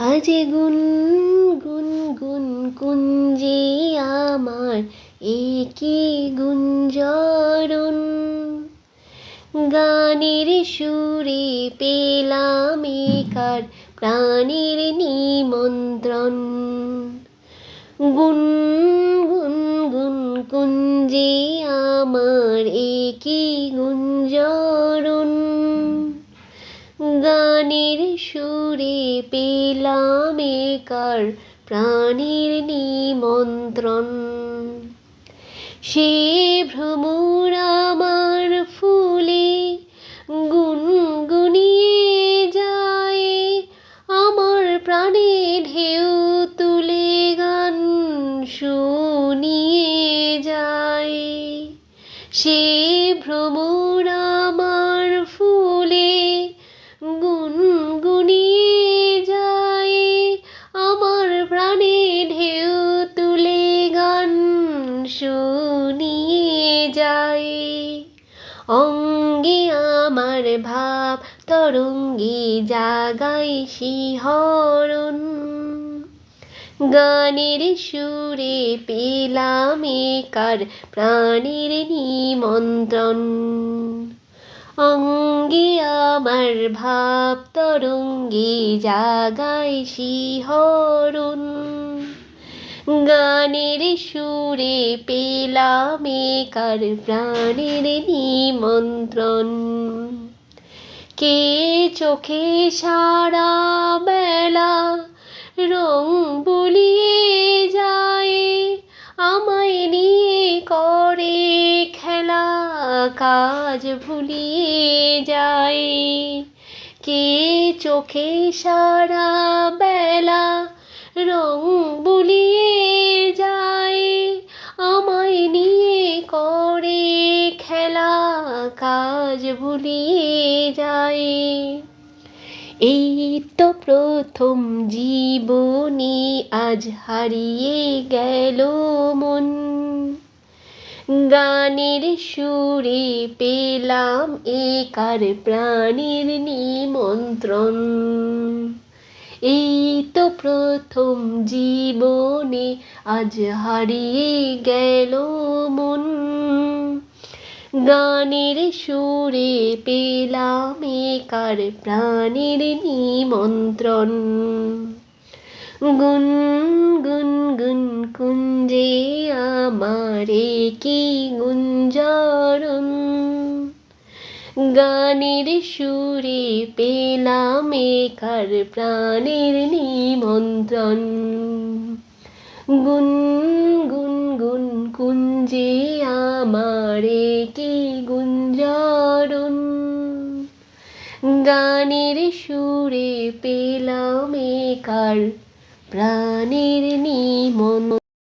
আজ গুন গুন গুন কুঞ্জে আমার একি গুঞ্জরণ। গানের সুরে পেলাম একার প্রাণের নিমন্ত্রণ। গুন গুন গুন কুঞ্জে আমার একি গুঞ্জরণ। গানের সুরে পেলাম একার প্রাণীর নিমন্ত্রণ। সে ভ্রমর আমার ফুলে গুনগুনিয়ে যায়, আমার প্রাণে ঢেউ তুলে গান শুনিয়ে যায়। সে যায় অঙ্গে আমার ভাব, তরঙ্গে জাগাই শিহরণ। গানের সুরে পেলাম কার প্রাণীর নিমন্ত্রণ। অঙ্গে আমার ভাব, তরঙ্গে জাগাই শিহরণ। গানের সুরে পেলাম কার প্রাণের নিমন্ত্রণ। কে চোখে সারা বেলা রং বুলিয়ে যায়, আমায় নিয়ে করে খেলা কাজ ভুলিয়ে যায়। কে চোখে সারা বেলা রং বুলিয়ে যায়, আমায় নিয়ে করে খেলা কাজ ভুলিয়ে যায়। এই তো প্রথম জীবনী আজ হারিয়ে গেল মন। গানের সুরে পেলাম একার প্রাণীর নিমন্ত্রণ। এই তো প্রথম জীবনে আজ হারিয়ে গেল মন। গানের সুরে পেলাম একার প্রাণীর নিমন্ত্রণ। গুন গুন গুন কুঞ্জে আমারে কি গুঞ্জরণ গানের সুরে পেলাম একার প্রাণের নিমন্ত্রণ। গুন গুন গুন কুঞ্জে আমারে কি গুঞ্জরণ। গানের সুরে পেলাম একার প্রাণের নিমন্ত্রণ।